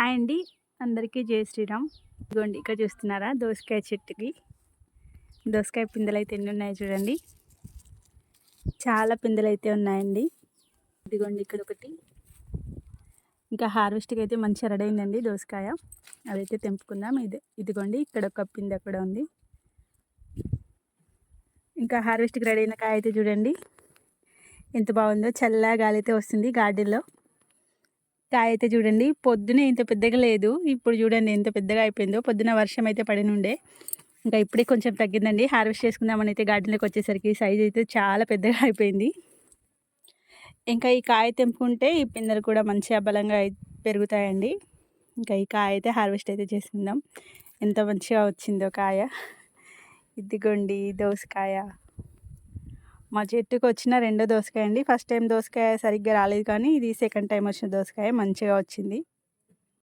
Hi అండి. అందరికీ జై శ్రీరామ్. ఇదిగోండి ఇక్కడ చూస్తున్నారా? దోసకాయ చెట్టుకి. దోసకాయ పిందెలు అయితే ఎన్ని ఉన్నాయో చూడండి. చాలా పిందెలు అయితే ఉన్నాయండి. ఇదిగోండి ఇక్కడ ఒకటి. ఇంకా హార్వెస్ట్కి అయితే మంచిగా రెడీ అయిందండి దోసకాయ. అదైతే తెంపుకుందాం. ఇది ఇదిగోండి ఇక్కడ ఒక పిందె అక్కడ ఉంది. ఇంకా హార్వెస్ట్కి రెడీ అయిన కాయ అయితే చూడండి. ఎంత బాగుందో. చల్లగా గాలి అయితే వస్తుంది గార్డెన్లో. కాయ అయితే చూడండి. పొద్దునే ఇంత పెద్దగా లేదు. ఇప్పుడు చూడండి ఎంత పెద్దగా అయిపోయిందో. పొద్దున వర్షం అయితే పడినుండే. ఇంకా ఇప్పుడే కొంచెం తగ్గిందండి. హార్వెస్ట్ చేసుకుందామని అయితే గార్డెన్లోకి వచ్చేసరికి సైజ్ అయితే చాలా పెద్దగా అయిపోయింది. ఇంకా ఈ కాయ తెంపుకుంటే ఈ పిందెలు కూడా మంచిగా బలంగా పెరుగుతాయండి. ఇంకా ఈ కాయ అయితే హార్వెస్ట్ అయితే చేసుకుందాం. ఎంత మంచిగా వచ్చిందో కాయ. ఇదిగోండి దోసకాయ. మా చెట్టుకు వచ్చిన రెండో దోసకాయ అండి. ఫస్ట్ టైం దోసకాయ సరిగ్గా రాలేదు కానీ ఇది సెకండ్ టైం వచ్చిన దోసకాయ. మంచిగా వచ్చింది.